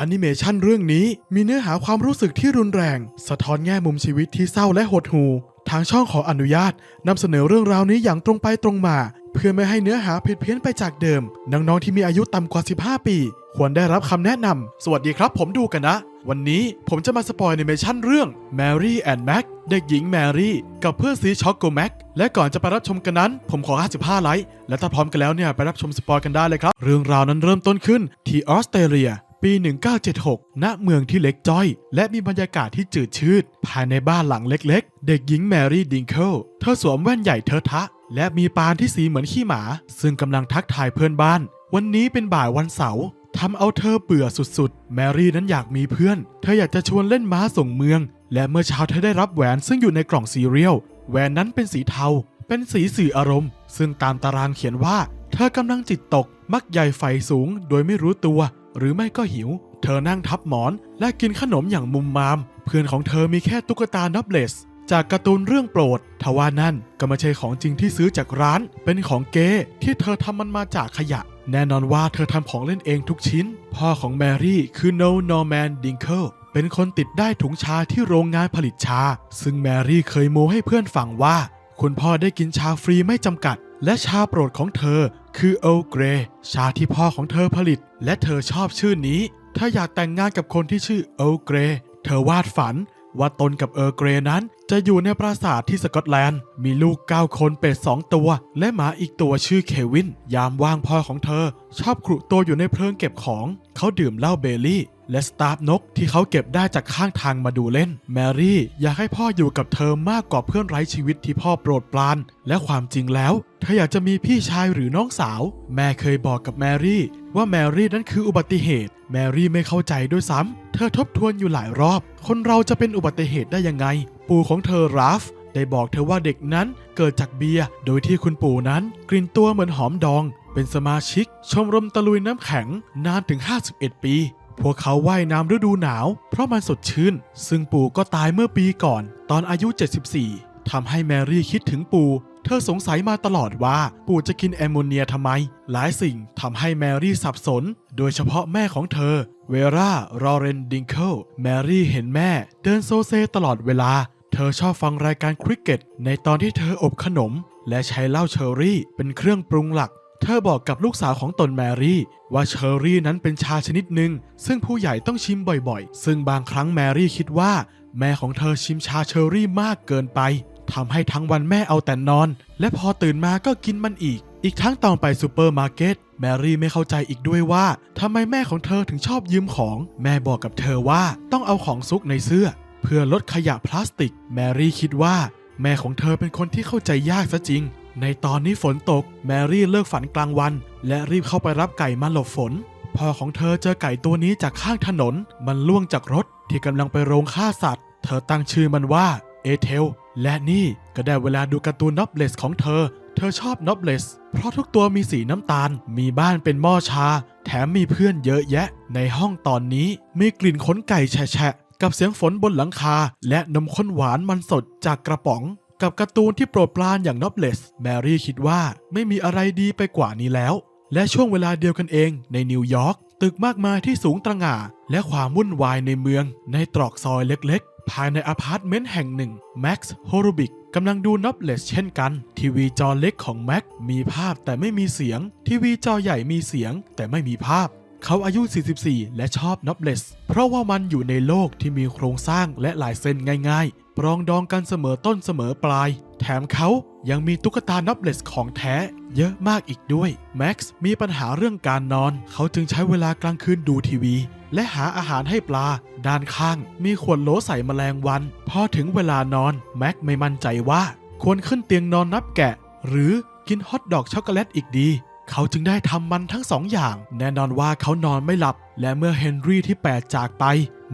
แอนิเมชันเรื่องนี้มีเนื้อหาความรู้สึกที่รุนแรง สะท้อนแง่มุมชีวิตที่เศร้าและหดหู่ทางช่องขออนุญาตนำเสนอเรื่องราวนี้อย่างตรงไปตรงมา เพื่อไม่ให้เนื้อหาผิดเพี้ยนไปจากเดิม น้องๆที่มีอายุต่ำกว่า 15 ปี ควรได้รับคำแนะนำ สวัสดีครับผมดูกันนะ วันนี้ผมจะมาสปอยแอนิเมชันเรื่อง Mary and Mac เด็กหญิงแมรี่ กับเพื่อนซีช็อกโกแม็กและก่อนจะไปรับชมกันนั้น ผมขอ 55 ไลค์และถ้าพร้อมกันแล้วเนี่ยไปรับชมสปอยกันได้เลยครับ เรื่องราวนั้นเริ่มต้นขึ้นที่ออสเตรเลีย ปี 1976 ณ เมืองที่เล็กจ้อย และมีบรรยากาศที่จืดชืด ภายในบ้านหลังเล็กๆ เด็กหญิงแมรี่ดิงเคิลเธอสวมแว่นใหญ่เทอะทะ และมีปานที่สีเหมือนขี้หมา ซึ่งกำลังทักทายเพื่อนบ้าน วันนี้เป็นบ่ายวันเสาร์ทำเอาเธอเบื่อสุดๆ แมรี่นั้นอยากมีเพื่อน เธออยากจะชวนเล่นม้าส่งเมือง และเมื่อเช้าเธอได้รับแหวนซึ่งอยู่ในกล่องซีเรียล แหวนนั้นเป็นสีเทา เป็นสีสื่ออารมณ์ ซึ่งตามตารางเขียนว่า เธอกำลังจิตตก มักใหญ่ไฟสูง โดยไม่รู้ตัว หรือไม่ก็หิว เธอนั่งทับหมอนและกินขนมอย่างมุมมาม เพื่อนของเธอมีแค่ตุ๊กตานับเลส จากการ์ตูนเรื่องโปรด ทว่านั่นก็ไม่ใช่ของจริงที่ซื้อจากร้าน เป็นของเก๋ที่เธอทำมันมาจากขยะ แน่นอนว่าเธอทำของเล่นเองทุกชิ้น พ่อของแมรี่คือโนนอร์แมนดิงเคิลเป็นคนติดได้ถุงชาที่โรงงานผลิตชา ซึ่งแมรี่เคยโมให้เพื่อนฟังว่า คุณพ่อได้กินชาฟรีไม่จำกัด และชาโปรดของเธอคือเอเกรชาที่พ่อของเธอผลิต และเธอชอบชื่อนี้ ถ้าอยากแต่งงานกับคนที่ชื่อเออร์เกร เธอวาดฝันว่าตนกับเออร์เกรนั้น จะอยู่ในปราสาทที่สกอตแลนด์ มีลูก 9 คนเป็ด 2 ตัว และหมาอีกตัวชื่อเควิน ยามว่างพ่อของเธอ ชอบครุตัวอยู่ในเพลิงเก็บของ เขาดื่มเหล้าเบลลี่ และสตาร์ฟนกที่เขาเก็บได้จากข้างทางมาดูเล่น แมรี่อยากให้พ่ออยู่กับเธอมากกว่าเพื่อนไร้ชีวิตที่พ่อโปรดปราน และความจริงแล้ว เธออยากจะมีพี่ชายหรือน้องสาว แม่เคยบอกกับแมรี่ ว่าแมรี่นั้นคืออุบัติเหตุ แมรี่ไม่เข้าใจด้วยซ้ำ เธอทบทวนอยู่หลายรอบ คนเราจะเป็นอุบัติเหตุได้ยังไง ปู่ของเธอราฟได้บอกเธอว่าเด็กนั้นเกิดจากเบียร์ โดยที่คุณปู่นั้นกลิ่นตัวเหมือนหอมดอง เป็นสมาชิก ชมรมตะลุยน้ำแข็งนานถึง 51 ปี พวกเขาว่ายน้ำฤดูหนาว เพราะมันสดชื่น ซึ่งปู่ก็ตายเมื่อปีก่อน ตอนอายุ 74 ทำให้แมรี่คิดถึงปู่เธอสงสัยมาตลอดว่าปู่จะกินแอมโมเนียทำไม หลายสิ่งทำให้แมรี่สับสน โดยเฉพาะแม่ของเธอ เวร่า รอเรนดิงเคิล แมรี่เห็นแม่ เดินโซเซตลอดเวลา เธอชอบฟังรายการคริกเก็ต ในตอนที่เธออบขนม และใช้เหล้าเชอร์รี่ เป็นเครื่องปรุงหลัก เธอบอกกับลูกสาวของตนแมรี่ ว่าเชอร์รี่นั้นเป็นชาชนิดหนึ่ง ซึ่งผู้ใหญ่ต้องชิมบ่อยๆ ซึ่งบางครั้งแมรี่คิดว่า แม่ของเธอชิมชาเชอร์รี่มากเกินไปทำให้ทั้งวันแม่เอาแต่นอน และพอตื่นมาก็กินมันอีก อีกทั้งตอนไปซูเปอร์มาร์เก็ตแมรี่ไม่เข้าใจอีกด้วยว่าทำไมแม่ของเธอถึงชอบยืมของ แม่บอกกับเธอว่าต้องเอาของซุกในเสื้อ เพื่อลดขยะพลาสติก แมรี่คิดว่า แม่ของเธอเป็นคนที่เข้าใจยากซะจริง ในตอนนี้ฝนตก แมรี่เลิกฝันกลางวัน และรีบเข้าไปรับไก่มาหลบฝนพ่อของเธอเจอไก่ตัวนี้จากข้างถนน มันล่วงจากรถที่กำลังไปโรงฆ่าสัตว์ เธอตั้งชื่อมันว่าเอเทล และนี่ก็ได้เวลาดูการ์ตูนน็อบเลสของเธอ เธอชอบน็อบเลสเพราะทุกตัวมีสีน้ำตาล มีบ้านเป็นหม้อชา แถมมีเพื่อนเยอะแยะ ในห้องตอนนี้มีกลิ่นขนไก่แฉะกับเสียงฝนบนหลังคา และนมข้นหวานมันสดจากกระป๋อง กับการ์ตูนที่โปรดปรานอย่างน็อบเลส แมรี่คิดว่าไม่มีอะไรดีไปกว่านี้แล้ว และช่วงเวลาเดียวกันเองในนิวยอร์กตึกมากมายที่สูงตระหง่า และความวุ่นวายในเมือง ในตรอกซอยเล็กๆ ภายในอพาร์ตเมนต์แห่งหนึ่งแม็กซ์โฮโรบิกกำลังดูน็อบเลสเช่นกัน ทีวีจอเล็กของแม็กมีภาพแต่ไม่มีเสียง ทีวีจอใหญ่มีเสียงแต่ไม่มีภาพ เขาอายุ 44 และชอบน็อบเลส เพราะว่ามันอยู่ในโลกที่มีโครงสร้างและลายเส้นง่ายๆ ปรองดองกันเสมอต้นเสมอปลาย แถมเขายังมีตุ๊กตาน็อบเลสของแท้ เยอะมากอีกด้วย แม็กซ์มีปัญหาเรื่องการนอน เขาจึงใช้เวลากลางคืนดูทีวี และหาอาหารให้ปลา ด้านข้าง มีขวดโหลใส่แมลงวัน พอถึงเวลานอน แม็กไม่มั่นใจว่า ควรขึ้นเตียงนอนนับแกะ หรือกินฮอทดอกช็อกโกแลตอีกดี เขาจึงได้ทำมันทั้งสองอย่าง แน่นอนว่าเขานอนไม่หลับ และเมื่อเฮนรี่ที่ 8 จากไป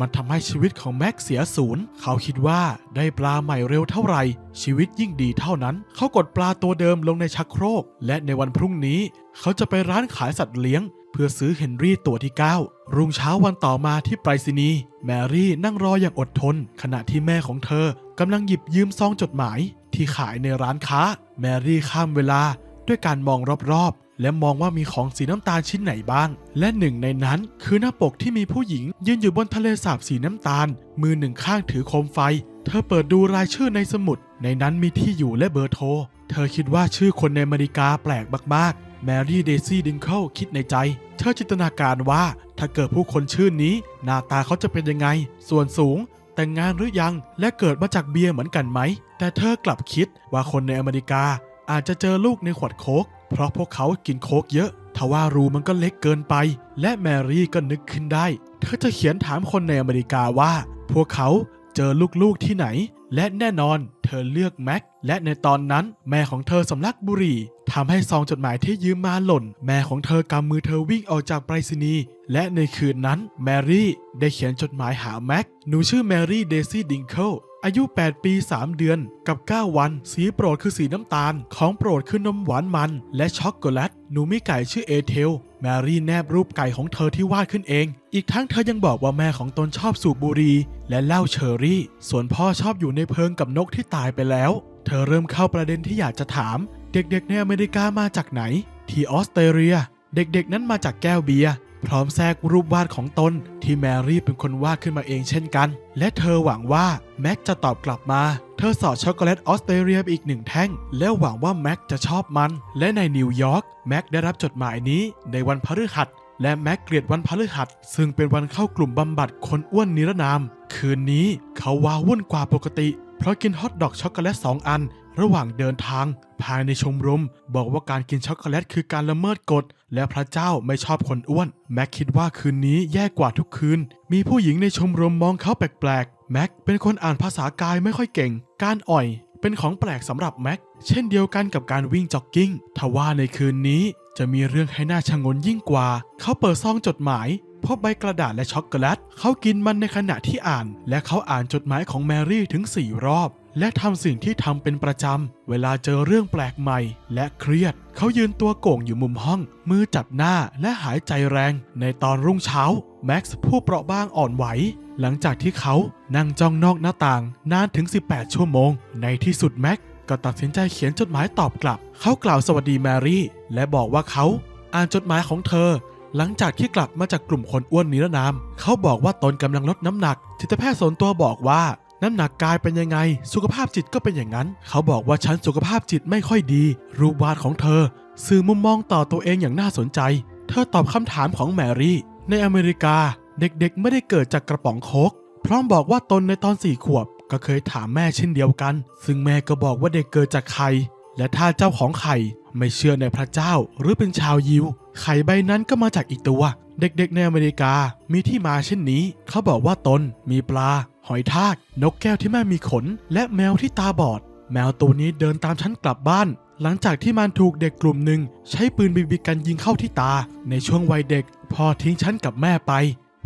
มันทำให้ชีวิตของแม็กเสียศูนย์ เขาคิดว่าได้ปลาใหม่เร็วเท่าไหร่ ชีวิตยิ่งดีเท่านั้น เขากดปลาตัวเดิมลงในชักโครก และในวันพรุ่งนี้ เขาจะไปร้านขายสัตว์เลี้ยง เพื่อซื้อเฮนรี่ตัวที่ 9 รุ่งเช้าวันต่อมาที่ไปรษณีย์แมรี่นั่งรออย่างอดทน ขณะที่แม่ของเธอกำลังหยิบยืมซองจดหมาย ที่ขายในร้านค้า แมรี่ข้ามเวลาด้วยการมองรอบๆ และมองว่ามีของสีน้ำตาลชิ้นไหนบ้าง และหนึ่งในนั้นคือหน้าปกที่มีผู้หญิง ยืนอยู่บนทะเลสาบสีน้ำตาล มือหนึ่งข้างถือโคมไฟ เธอเปิดดูรายชื่อในสมุด ในนั้นมีที่อยู่และเบอร์โทร เธอคิดว่าชื่อคนในอเมริกาแปลกมากๆ แมรี่เดซี่ดิงเคิลคิดในใจ เธอจินตนาการว่า ถ้าเกิดผู้คนชื่อนี้ หน้าตาเขาจะเป็นยังไง ส่วนสูง แต่งงานหรือยังและเกิดมาจากเบียร์เหมือนกันไหม แต่เธอกลับคิดว่าคนในอเมริกาอาจจะเจอลูกในขวดโคกเพราะพวกเขากินโค้กเยอะทว่ารูมันก็เล็กเกินไป และแมรี่ก็นึกขึ้นได้ เธอจะเขียนถามคนในอเมริกาว่า พวกเขาเจอลูกๆที่ไหน และแน่นอนเธอเลือกแม็ก และในตอนนั้นแม่ของเธอสำลักบุหรี่ทำให้ซองจดหมายที่ยืมมาหล่น แม่ของเธอกำมือเธอวิ่งออกจากไปรษณีย์และในคืนนั้นแมรี่ได้เขียนจดหมายหาแม็ก หนูชื่อแมรี่เดซี่ดิงเคิลอายุ 8 ปี 3 เดือน กับ 9 วัน สีโปรดคือสีน้ำตาล ของโปรดคือนมหวานมัน และช็อกโกแลต หนูมีไก่ชื่อเอเทล แมรี่แนบรูปไก่ของเธอที่วาดขึ้นเอง อีกทั้งเธอยังบอกว่าแม่ของตนชอบสูบบุหรี่และเหล้าเชอรี่ ส่วนพ่อชอบอยู่ในเพิงกับนกที่ตายไปแล้ว เธอเริ่มเข้าประเด็นที่อยากจะถาม เด็กๆในอเมริกามาจากไหน ที่ออสเตรเลีย เด็กๆนั้นมาจากแก้วเบียร์ พร้อมแทรกรูปวาดของตนที่แมรี่เป็นคนวาดขึ้นมาเองเช่นกัน และเธอหวังว่าแม็กจะตอบกลับมา เธอสอดช็อกโกแลตออสเตรเลียไปอีกหนึ่งแท่ง แล้วหวังว่าแม็กจะชอบมัน และในนิวยอร์กแม็กได้รับจดหมายนี้ในวันพฤหัสและแม็กเกลียดวันพฤหัส ซึ่งเป็นวันเข้ากลุ่มบำบัดคนอ้วนนิรนาม คืนนี้เขาวาวุ่นกว่าปกติ เพราะกินฮอทดอกช็อกโกแลตสองอัน ระหว่างเดินทาง ภายในชมรม บอกว่าการกินช็อกโกแลตคือการละเมิดกฎ และพระเจ้าไม่ชอบคนอ้วน แม็กคิดว่าคืนนี้แย่กว่าทุกคืน มีผู้หญิงในชมรมมองเขาแปลกๆ แม็กเป็นคนอ่านภาษากายไม่ค่อยเก่ง การอ่อยเป็นของแปลกสำหรับแม็กเช่นเดียวกันกับการวิ่งจ็อกกิ้งทว่าในคืนนี้จะมีเรื่องให้น่าชะงนยิ่งกว่า เขาเปิดซองจดหมาย พบใบกระดาษและช็อกโกแลต เขากินมันในขณะที่อ่าน และเขาอ่านจดหมายของแมรี่ถึง4รอบ และทำสิ่งที่ทำเป็นประจำ เวลาเจอเรื่องแปลกใหม่ และเครียด เขายืนตัวโก่งอยู่มุมห้อง มือจับหน้าและหายใจแรง ในตอนรุ่งเช้า แม็กซ์ผู้เปราะบางอ่อนไหว หลังจากที่เขานั่งจ้องนอกหน้าต่าง นานถึง 18 ชั่วโมง ในที่สุดแม็กก็ตัดสินใจเขียนจดหมายตอบกลับ เขากล่าวสวัสดีแมรี่ และบอกว่าเขาอ่านจดหมายของเธอ หลังจากที่กลับมาจากกลุ่มคนอ้วนนิรนาม เขาบอกว่าตนกำลังลดน้ำหนัก จิตแพทย์ส่วนตัวบอกว่าน้ำหนักกายเป็นยังไง สุขภาพจิตก็เป็นอย่างนั้น เขาบอกว่าฉันสุขภาพจิตไม่ค่อยดี รูปวาดของเธอ สื่อมุมมองต่อตัวเองอย่างน่าสนใจ เธอตอบคำถามของแมรี่ ในอเมริกา เด็กๆไม่ได้เกิดจากกระป๋องโคกพร้อมบอกว่าตนในตอนสี่ขวบ ก็เคยถามแม่เช่นเดียวกัน ซึ่งแม่ก็บอกว่าเด็กเกิดจากไข่และถ้าเจ้าของไข่ ไม่เชื่อในพระเจ้าหรือเป็นชาวยิว ไข่ใบนั้นก็มาจากอีกตัว เด็กๆในอเมริกามีที่มาเช่นนี้ เขาบอกว่าตน มีปลา หอยทาก นกแก้วที่ไม่มีขน และแมวที่ตาบอด แมวตัวนี้เดินตามฉันกลับบ้าน หลังจากที่มันถูกเด็กกลุ่มหนึ่งใช้ปืนบีบีกันยิงเข้าที่ตา ในช่วงวัยเด็ก พอทิ้งฉันกับแม่ไป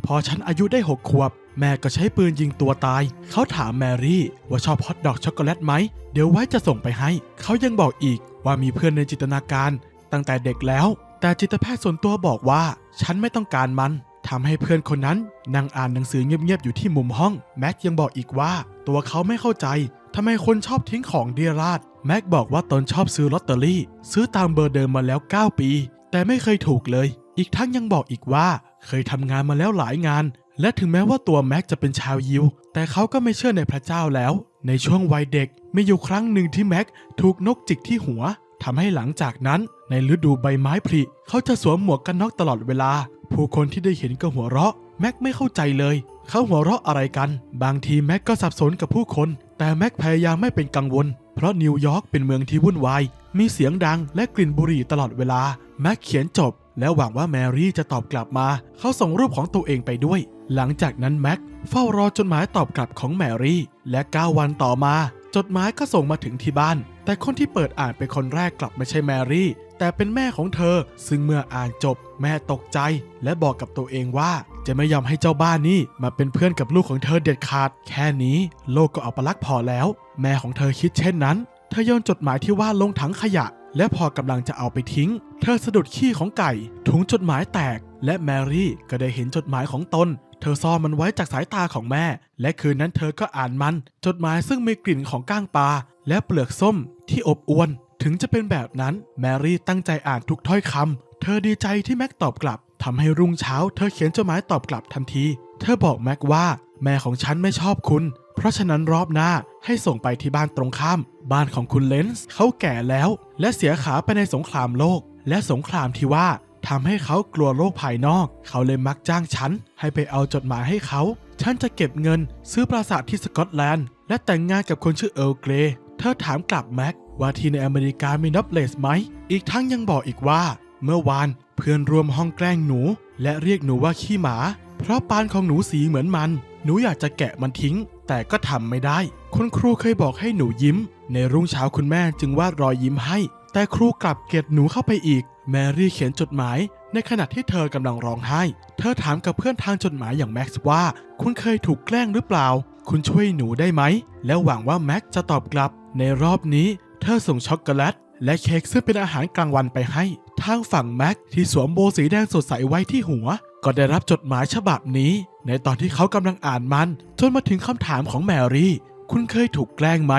พอฉันอายุได้หกขวบแม่ก็ใช้ปืนยิงตัวตาย เขาถามแมรี่ว่าชอบฮอทดอกช็อกโกแลตไหม เดี๋ยวไว้จะส่งไปให้ เขายังบอกอีก ว่ามีเพื่อนในจินตนาการตั้งแต่เด็กแล้ว แต่จิตแพทย์ส่วนตัวบอกว่า ฉันไม่ต้องการมันทำให้เพื่อนคนนั้นนั่งอ่านหนังสือเงียบๆอยู่ที่มุมห้องแม็กยังบอกอีกว่า ตัวเขาไม่เข้าใจทำไมคนชอบทิ้งของเดียราดแม็กบอกว่าตนชอบซื้อลอตเตอรี่ ซื้อตามเบอร์เดิมมาแล้ว 9 ปี แต่ไม่เคยถูกเลย อีกทั้งยังบอกอีกว่า เคยทำงานมาแล้วหลายงาน และถึงแม้ว่าตัวแม็กจะเป็นชาวยิว แต่เขาก็ไม่เชื่อในพระเจ้าแล้ว ในช่วงวัยเด็กมีอยู่ครั้งหนึ่งที่แม็กถูกนกจิกที่หัวทำให้หลังจากนั้น ในฤดูใบไม้ผลิเขาจะสวมหมวกกันน็อกตลอดเวลา ผู้คนที่ได้เห็นก็หัวเราะ แม็กไม่เข้าใจเลย เขาหัวเราะอะไรกัน บางทีแม็กก็สับสนกับผู้คน แต่แม็กพยายามไม่เป็นกังวล เพราะนิวยอร์กเป็นเมืองที่วุ่นวายมีเสียงดังและกลิ่นบุหรี่ตลอดเวลาแม็กเขียนจบ แล้วหวังว่าแมรี่จะตอบกลับมา เขาส่งรูปของตัวเองไปด้วย หลังจากนั้นแม็กเฝ้ารอจดหมายตอบกลับของแมรี่ และ 9 วันต่อมา จดหมายก็ส่งมาถึงที่บ้าน แต่คนที่เปิดอ่านเป็นคนแรกกลับไม่ใช่แมรี่ แต่เป็นแม่ของเธอ ซึ่งเมื่ออ่านจบ แม่ตกใจ และบอกกับตัวเองว่า จะไม่ยอมให้เจ้าบ้านนี่มาเป็นเพื่อนกับลูกของเธอเด็ดขาด แค่นี้โลกก็เอาปลักพอแล้ว แม่ของเธอคิดเช่นนั้น เธอโยนจดหมายที่ว่าลงถังขยะ และพอกำลังจะเอาไปทิ้ง เธอสะดุดขี้ของไก่ ถุงจดหมายแตก และแมรี่ก็ได้เห็นจดหมายของตน เธอซ่อนมันไว้จากสายตาของแม่ และคืนนั้นเธอก็อ่านมัน จดหมายซึ่งมีกลิ่นของก้างปลาและเปลือกส้มที่อบอวน ถึงจะเป็นแบบนั้น แมรี่ตั้งใจอ่านทุกถ้อยคำ เธอดีใจที่แม็กตอบกลับทำให้รุ่งเช้า เธอเขียนจดหมายตอบกลับทันที เธอบอกแม็กว่า แม่ของฉันไม่ชอบคุณ เพราะฉะนั้นรอบหน้าให้ส่งไปที่บ้านตรงข้าม บ้านของคุณเลนส์เขาแก่แล้ว และเสียขาไปในสงครามโลก และสงครามที่ว่าทำให้เขากลัวโลกภายนอก เขาเลยมักจ้างฉัน ให้ไปเอาจดหมายให้เขา ฉันจะเก็บเงิน ซื้อปราสาทที่สกอตแลนด์ และแต่งงานกับคนชื่อเอิร์ลเกรย์เธอถามกลับแม็กว่าที่ในอเมริกามีนับเลสไหม อีกทั้งยังบอกอีกว่า เมื่อวานเพื่อนรวมห้องแกล้งหนู และเรียกหนูว่าขี้หมา เพราะปานของหนูสีเหมือนมัน หนูอยากจะแกะมันทิ้ง แต่ก็ทำไม่ได้ คุณครูเคยบอกให้หนูยิ้ม ในรุ่งเช้าคุณแม่จึงวาดรอยยิ้มให้ แต่ครูกลับเกลียดหนูเข้าไปอีก แมรี่เขียนจดหมาย ในขณะที่เธอกำลังร้องไห้ เธอถามกับเพื่อนทางจดหมายอย่างแม็กซ์ว่า คุณเคยถูกแกล้งหรือเปล่า คุณช่วยหนูได้ไหม แล้วหวังว่าแม็กซ์จะตอบกลับ ในรอบนี้ เธอส่งช็อกโกแลตและเค้กซึ่งเป็นอาหารกลางวันไปให้ ทางฝั่งแม็กที่สวมโบสีแดงสดใสไว้ที่หัวก็ได้รับจดหมายฉบับนี้ ในตอนที่เขากำลังอ่านมัน จนมาถึงคำถามของแมรี่ คุณเคยถูกแกล้งไหม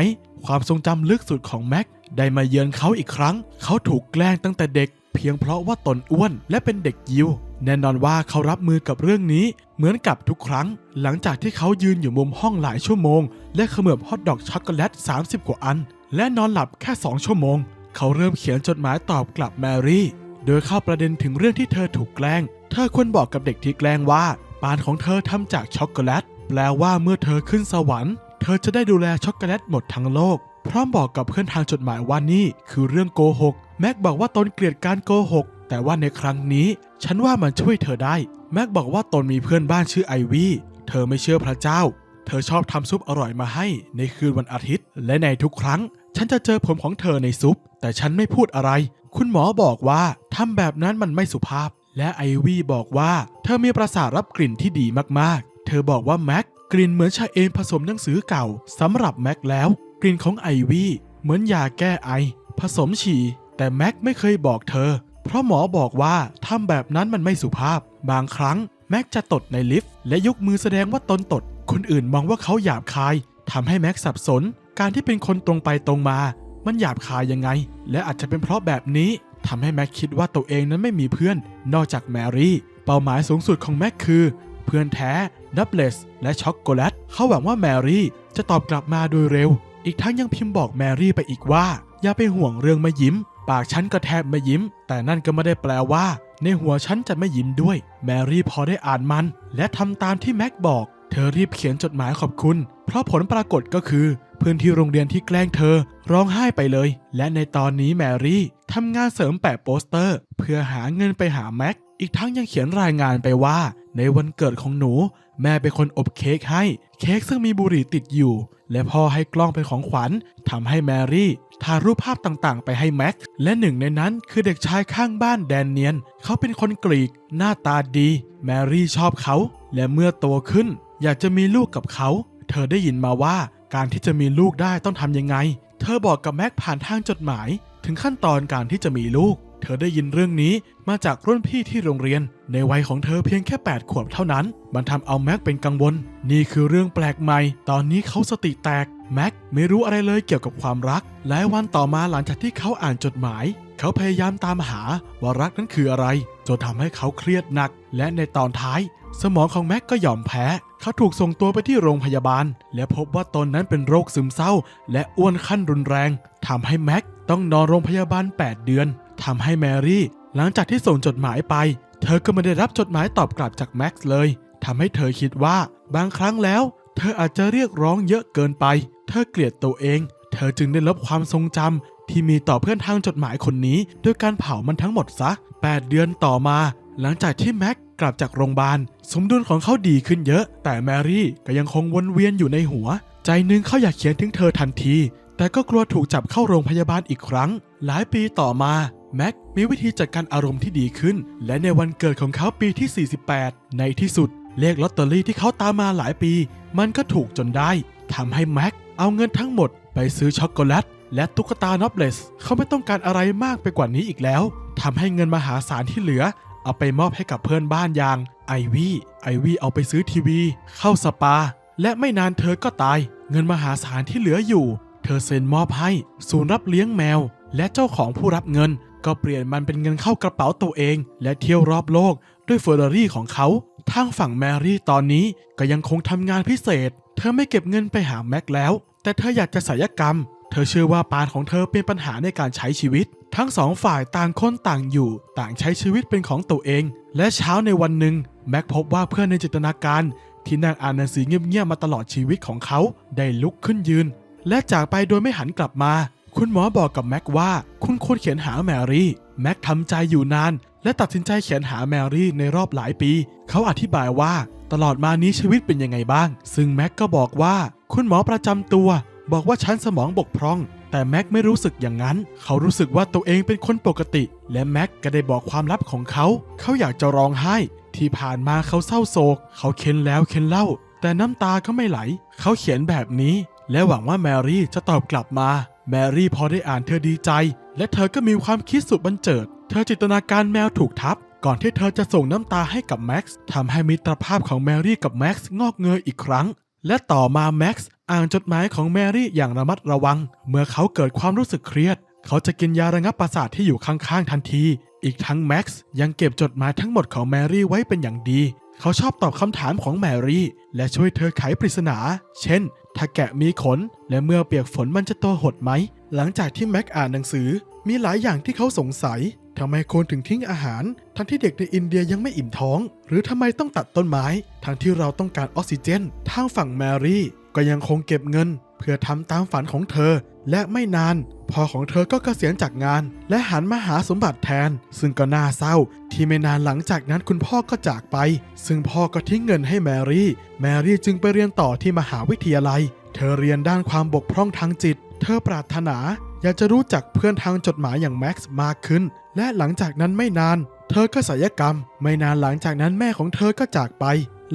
ความทรงจำลึกสุดของแม็กได้มาเยือนเขาอีกครั้ง เขาถูกแกล้งตั้งแต่เด็ก เพียงเพราะว่าตนอ้วนและเป็นเด็กยิว แน่นอนว่าเขารับมือกับเรื่องนี้ เหมือนกับทุกครั้ง หลังจากที่เขายืนอยู่มุมห้องหลายชั่วโมง และเขมือบฮอทดอกช็อกโกแลต 30 กว่าอัน และนอนหลับแค่ 2 ชั่วโมง เขาเริ่มเขียนจดหมายตอบกลับแมรี่ โดยเข้าประเด็นถึงเรื่องที่เธอถูกแกล้ง เธอควรบอกกับเด็กที่แกล้งว่า ปานของเธอทำจากช็อกโกแลต แปลว่าเมื่อเธอขึ้นสวรรค์ เธอจะได้ดูแลช็อกโกแลตหมดทั้งโลก พร้อมบอกกับเพื่อนทางจดหมายว่านี่คือเรื่องโกหก แม็กบอกว่าตนเกลียดการโกหก แต่ว่าในครั้งนี้ ฉันว่ามันช่วยเธอได้ แม็กบอกว่าตนมีเพื่อนบ้านชื่อไอวี่เธอไม่เชื่อพระเจ้า เธอชอบทำซุปอร่อยมาให้ ในคืนวันอาทิตย์ และในทุกครั้ง ฉันจะเจอผมของเธอในซุป แต่ฉันไม่พูดอะไร คุณหมอบอกว่าทำแบบนั้นมันไม่สุภาพ และไอวี่บอกว่าเธอมีประสาทรับกลิ่นที่ดีมากๆ เธอบอกว่าแม็กกลิ่นเหมือนชาเอมผสมหนังสือเก่าสำหรับแม็กแล้ว กลิ่นของไอวี่เหมือนยาแก้ไอ ผสมฉี่ แต่แม็กไม่เคยบอกเธอ เพราะหมอบอกว่าทำแบบนั้นมันไม่สุภาพ บางครั้งแม็กจะตดในลิฟต์และยกมือแสดงว่าตนตด คนอื่นมองว่าเขาหยาบคายทำให้แม็กสับสน การที่เป็นคนตรงไปตรงมา มันหยาบคายยังไง และอาจจะเป็นเพราะแบบนี้ทำให้แม็กคิดว่าตัวเองนั้นไม่มีเพื่อน นอกจากแมรี่ เป้าหมายสูงสุดของแม็กคือ เพื่อนแท้ดับเลส และช็อกโกแลตเขาหวังว่าแมรี่จะตอบกลับมาโดยเร็ว อีกทั้งยังพิมพ์บอกแมรี่ไปอีกว่า อย่าไปห่วงเรื่องไม่ยิ้ม ปากฉันก็แทบไม่ยิ้ม แต่นั่นก็ไม่ได้แปลว่า ในหัวฉันจะไม่ยิ้มด้วย แมรี่พอได้อ่านมัน และทำตามที่แม็กบอก เธอรีบเขียนจดหมายขอบคุณ เพราะผลปรากฏก็คือ เพื่อนที่โรงเรียนที่แกล้งเธอร้องไห้ไปเลย และในตอนนี้แมรี่ทำงานเสริมแปะโปสเตอร์ เพื่อหาเงินไปหาแม็ก อีกทั้งยังเขียนรายงานไปว่า ในวันเกิดของหนู แม่เป็นคนอบเค้กให้ เค้กซึ่งมีบุหรี่ติดอยู่ และพ่อให้กล้องเป็นของขวัญทำให้แมรี่ถ่ายรูปภาพต่างๆ ไปให้แม็ก และหนึ่งในนั้นคือเด็กชายข้างบ้านแดนเนียน เขาเป็นคนกรีก หน้าตาดี แมรี่ชอบเขา และเมื่อโตขึ้น อยากจะมีลูกกับเขา เธอได้ยินมาว่า การที่จะมีลูกได้ต้องทำยังไง เธอบอกกับแม็กผ่านทางจดหมาย ถึงขั้นตอนการที่จะมีลูก เธอได้ยินเรื่องนี้มาจากรุ่นพี่ที่โรงเรียน ในวัยของเธอเพียงแค่ 8 ขวบเท่านั้น มันทำเอาแม็กเป็นกังวล นี่คือเรื่องแปลกใหม่ ตอนนี้เขาสติแตก แม็กไม่รู้อะไรเลยเกี่ยวกับความรักหลายวันต่อมาหลังจากที่เขาอ่านจดหมาย เขาพยายามตามหาว่ารักนั้นคืออะไร จนทำให้เขาเครียดหนัก และในตอนท้าย สมองของแม็กก็ยอมแพ้ เขาถูกส่งตัวไปที่โรงพยาบาล และพบว่าตนนั้นเป็นโรคซึมเศร้า และอ้วนขั้นรุนแรงทำให้แม็กต้องนอนโรงพยาบาล 8 เดือนทำให้แมรี่ หลังจากที่ส่งจดหมายไป เธอก็ไม่ได้รับจดหมายตอบกลับจากแม็กซ์เลยทำให้เธอคิดว่าบางครั้งแล้ว เธออาจจะเรียกร้องเยอะเกินไป เธอเกลียดตัวเอง เธอจึงได้ลบความทรงจำที่มีต่อเพื่อนทางจดหมายคนนี้ ด้วยการเผามันทั้งหมดซะ 8 เดือนต่อมา หลังจากที่แม็กกลับจากโรงพยาบาล สมดุลของเขาดีขึ้นเยอะ แต่แมรี่ก็ยังคงวนเวียนอยู่ในหัว ใจหนึงเขาอยากเขียนถึงเธอทันที แต่ก็กลัวถูกจับเข้าโรงพยาบาลอีกครั้ง หลายปีต่อมาแม็กมีวิธีจัดการอารมณ์ที่ดีขึ้น และในวันเกิดของเขาปีที่ 48 ในที่สุด เลขลอตเตอรี่ที่เขาตามมาหลายปี มันก็ถูกจนได้ทำให้แม็กเอาเงินทั้งหมดไปซื้อช็อกโกแลตและตุ๊กตานอบเลส เขาไม่ต้องการอะไรมากไปกว่านี้อีกแล้วทำให้เงินมหาศาลที่เหลือ เอาไปมอบให้กับเพื่อนบ้านอย่างไอวี่ไอวี่เอาไปซื้อทีวี เข้าสปา และไม่นานเธอก็ตาย เงินมหาศาลที่เหลืออยู่ เธอเซ็นมอบให้ศูนย์รับเลี้ยงแมว และเจ้าของผู้รับเงิน ก็เปลี่ยนมันเป็นเงินเข้ากระเป๋าตัวเอง และเที่ยวรอบโลกด้วยเฟอร์รารี่ของเขาทางฝั่งแมรี่ตอนนี้ก็ยังคงทำงานพิเศษ เธอไม่เก็บเงินไปหาแม็กแล้ว แต่เธออยากจะศัลยกรรม เธอเชื่อว่าปานของเธอเป็นปัญหาในการใช้ชีวิต ทั้งสองฝ่ายต่างคนต่างอยู่ ต่างใช้ชีวิตเป็นของตัวเอง และเช้าในวันหนึ่งแม็กพบว่าเพื่อนในจินตนาการที่นั่งอ่านหนังสือเงียบๆมาตลอดชีวิตของเขาได้ลุกขึ้นยืน และจากไปโดยไม่หันกลับมา คุณหมอบอกกับแม็กว่า คุณควรเขียนหาแมรี่แม็กทำใจอยู่นาน และตัดสินใจเขียนหาแมรี่ในรอบหลายปี เขาอธิบายว่า ตลอดมานี้ชีวิตเป็นยังไงบ้าง ซึ่งแม็กก็บอกว่า คุณหมอประจำตัว บอกว่าชั้นสมองบกพร่อง แต่แม็กไม่รู้สึกอย่างนั้น เขารู้สึกว่าตัวเองเป็นคนปกติ และแม็กก็ได้บอกความลับของเขา เขาอยากจะร้องไห้ ที่ผ่านมาเขาเศร้าโศก เขาเค้นแล้วเค้นเล่า แต่น้ำตาก็ไม่ไหล เขาเขียนแบบนี้ และหวังว่าแมรี่จะตอบกลับมา แมรี่พอได้อ่านเธอดีใจ และเธอก็มีความคิดสุดบันเจิด เธอจินตนาการแมวถูกทับก่อนที่เธอจะส่งน้ำตาให้กับแม็กซ์ทำให้มิตรภาพของแมรี่กับแม็กซ์งอกเงยอีกครั้ง และต่อมาแม็กซ์ อ่านจดหมายของแมรี่อย่างระมัดระวัง เมื่อเขาเกิดความรู้สึกเครียด เขาจะกินยาระงับประสาทที่อยู่ข้างๆทันที อีกทั้งแม็กซ์ยังเก็บจดหมายทั้งหมดของแมรี่ไว้เป็นอย่างดี เขาชอบตอบคำถามของแมรี่ และช่วยเธอไขปริศนา เช่น ถ้าแกะมีขน และเมื่อเปียกฝนมันจะตัวหดไหม หลังจากที่แม็กอ่านหนังสือ มีหลายอย่างที่เขาสงสัยทำไมคนถึงทิ้งอาหาร ทั้งที่เด็กในอินเดียยังไม่อิ่มท้อง หรือทำไมต้องตัดต้นไม้ ทั้งที่เราต้องการออกซิเจน ทางฝั่งแมรี่ ก็ยังคงเก็บเงิน เพื่อทำตามฝันของเธอ และไม่นานพ่อของเธอก็เกษียณจากงาน และหันมาหาสมบัติแทน ซึ่งก็น่าเศร้า ที่ไม่นานหลังจากนั้นคุณพ่อก็จากไป ซึ่งพ่อก็ทิ้งเงินให้แมรี่ แมรี่จึงไปเรียนต่อที่มหาวิทยาลัย เธอเรียนด้านความบกพร่องทางจิต เธอปรารถนา อยากจะรู้จักเพื่อนทางจดหมายอย่างแม็กซ์มากขึ้น และหลังจากนั้นไม่นาน เธอก็ศัลยกรรม ไม่นานหลังจากนั้นแม่ของเธอก็จากไป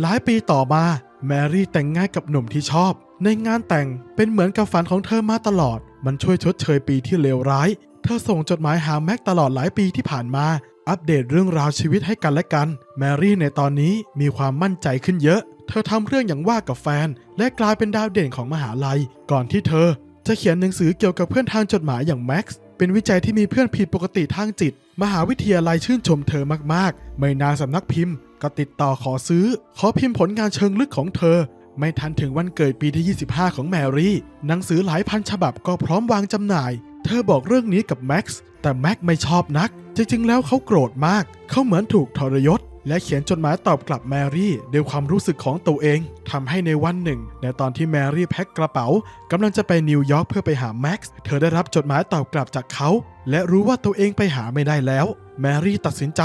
หลายปีต่อมา แมรี่แต่งงานกับหนุ่มที่ชอบ ในงานแต่งเป็นเหมือนกับฝันของเธอมาตลอด มันช่วยชดเชยปีที่เลวร้าย เธอส่งจดหมายหาแม็กตลอดหลายปีที่ผ่านมา อัปเดตเรื่องราวชีวิตให้กันและกัน แมรี่ในตอนนี้มีความมั่นใจขึ้นเยอะ เธอทำเรื่องอย่างว่ากับแฟน และกลายเป็นดาวเด่นของมหาลัย ก่อนที่เธอ จะเขียนหนังสือเกี่ยวกับเพื่อนทางจดหมายอย่างแม็กซ์เป็นวิจัยที่มีเพื่อนผิดปกติทางจิต มหาวิทยาลัยชื่นชมเธอมากๆ ไม่นานสำนักพิมพ์ ก็ติดต่อขอซื้อ ขอพิมพ์ผลงานเชิงลึกของเธอ ไม่ทันถึงวันเกิดปีที่ 25 ของแมรี่ หนังสือหลายพันฉบับก็พร้อมวางจำหน่าย เธอบอกเรื่องนี้กับแม็กซ์แต่แม็กไม่ชอบนัก จริงๆ แล้วเขาโกรธมาก เขาเหมือนถูกทรยศ และเขียนจดหมายตอบกลับแมรี่ด้วยความรู้สึกของตัวเองทำให้ในวันหนึ่ง ในตอนที่แมรี่แพ็คกระเป๋ากำลังจะไปนิวยอร์กเพื่อไปหาแม็กซ์เธอได้รับจดหมายตอบกลับจากเขาและรู้ว่าตัวเองไปหาไม่ได้แล้ว แมรี่ตัดสินใจ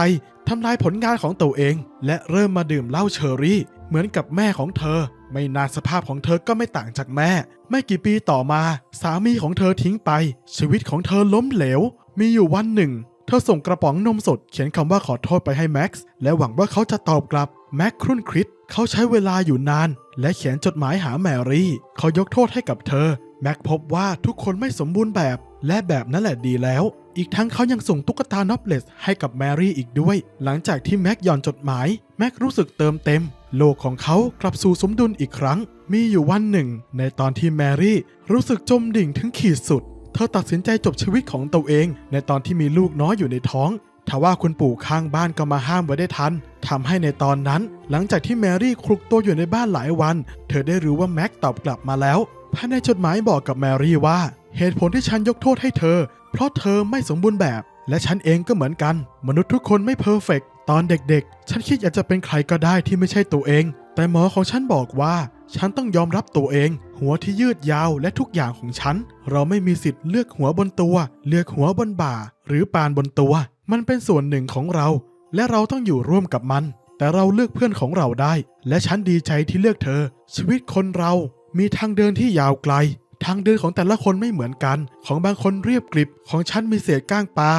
ทำลายผลงานของตัวเอง และเริ่มมาดื่มเหล้าเชอรี่ เหมือนกับแม่ของเธอ ไม่นานสภาพของเธอก็ไม่ต่างจากแม่ ไม่กี่ปีต่อมา สามีของเธอทิ้งไป ชีวิตของเธอล้มเหลว มีอยู่วันหนึ่ง เธอส่งกระป๋องนมสด เขียนคำว่าขอโทษไปให้แม็กซ์และหวังว่าเขาจะตอบกลับแม็กครุ่นคริสเขาใช้เวลาอยู่นาน และเขียนจดหมายหาแมรี่เขายกโทษให้กับเธอ แม็กพบว่าทุกคนไม่สมบูรณ์แบบ และแบบนั้นแหละดีแล้ว อีกทั้งเขายังส่งตุ๊กตานอปเลสให้กับแมรี่อีกด้วย หลังจากที่แม็กย่อนจดหมาย แม็กรู้สึกเติมเต็ม โลกของเขากลับสู่สมดุลอีกครั้ง มีอยู่วันหนึ่ง ในตอนที่แมรี่รู้สึกจมดิ่งถึงขีดสุด เธอตัดสินใจจบชีวิตของตัวเอง ในตอนที่มีลูกน้อยอยู่ในท้องทว่าคุณปู่ข้างบ้านก็มาห้ามไว้ได้ทันทำให้ในตอนนั้น หลังจากที่แมรี่คลุกตัวอยู่ในบ้านหลายวัน เธอได้รู้ว่าแม็กตอบกลับมาแล้วภายในจดหมายบอกกับแมรี่ว่า เหตุผลที่ฉันยกโทษให้เธอ เพราะเธอไม่สมบูรณ์แบบ และฉันเองก็เหมือนกัน มนุษย์ทุกคนไม่เพอร์เฟกตอนเด็กๆ ฉันคิดอยากจะเป็นใครก็ได้ที่ไม่ใช่ตัวเอง แต่หมอของฉันบอกว่า ฉันต้องยอมรับตัวเอง หัวที่ยืดยาวและทุกอย่างของฉัน เราไม่มีสิทธิ์เลือกหัวบนตัว เลือกหัวบนบ่า หรือปานบนตัว มันเป็นส่วนหนึ่งของเรา และเราต้องอยู่ร่วมกับมัน แต่เราเลือกเพื่อนของเราได้ และฉันดีใจที่เลือกเธอ ชีวิตคนเรามีทางเดินที่ยาวไกล ทางเดินของแต่ละคนไม่เหมือนกัน ของบางคนเรียบกริบ ของฉันมีเศษก้างปลา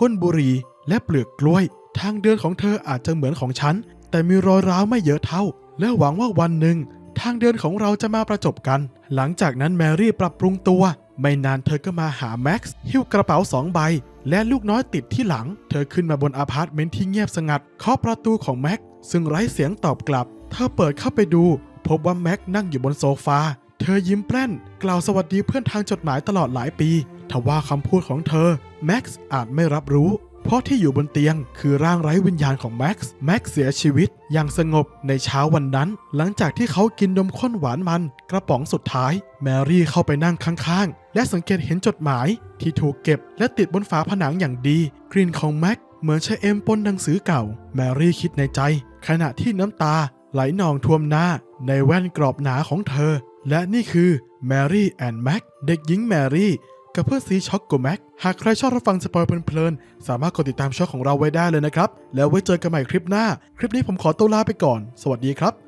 ก้นบุหรี่ และเปลือกกล้วย ทางเดินของเธออาจจะเหมือนของฉัน แต่มีรอยร้าวไม่เยอะเท่า และหวังว่าวันหนึ่ง ทางเดินของเราจะมาประจบกัน หลังจากนั้นแมรี่ปรับปรุงตัว ไม่นานเธอก็มาหาแม็กซ์หิ้วกระเป๋าสองใบ และลูกน้อยติดที่หลัง เธอขึ้นมาบนอพาร์ตเมนต์ที่เงียบสงัดเคาะประตูของแม็กซ์ซึ่งไร้เสียงตอบกลับ เธอเปิดเข้าไปดู พบว่าแม็กซ์นั่งอยู่บนโซฟา เธอยิ้มแป้นกล่าวสวัสดีเพื่อนทางจดหมายตลอดหลายปีทว่าคำพูดของเธอ แม็กซ์อาจไม่รับรู้ เพราะที่อยู่บนเตียง คือร่างไร้วิญญาณของแม็กซ์ แม็กซ์เสียชีวิต อย่างสงบในเช้าวันนั้น หลังจากที่เขากินนมข้นหวานมัน กระป๋องสุดท้าย แมรี่เข้าไปนั่งข้างๆ และสังเกตเห็นจดหมายที่ถูกเก็บและติดบนฝาผนังอย่างดี กลิ่นของแม็กเหมือนใช้เอ็มปนหนังสือเก่า แมรี่คิดในใจ ขณะที่น้ำตาไหลนองท่วมหน้า ในแว่นกรอบหนาของเธอ และนี่คือแมรี่แอนด์แม็กเด็กหญิงแมรี่กับเพื่อนซีช็อกโกแม็กหากใครชอบรับฟังสปอยเพลินๆ สามารถกดติดตามช่องของเราไว้ได้เลยนะครับ แล้วไว้เจอกันใหม่คลิปหน้า คลิปนี้ผมขอตัวลาไปก่อน สวัสดีครับ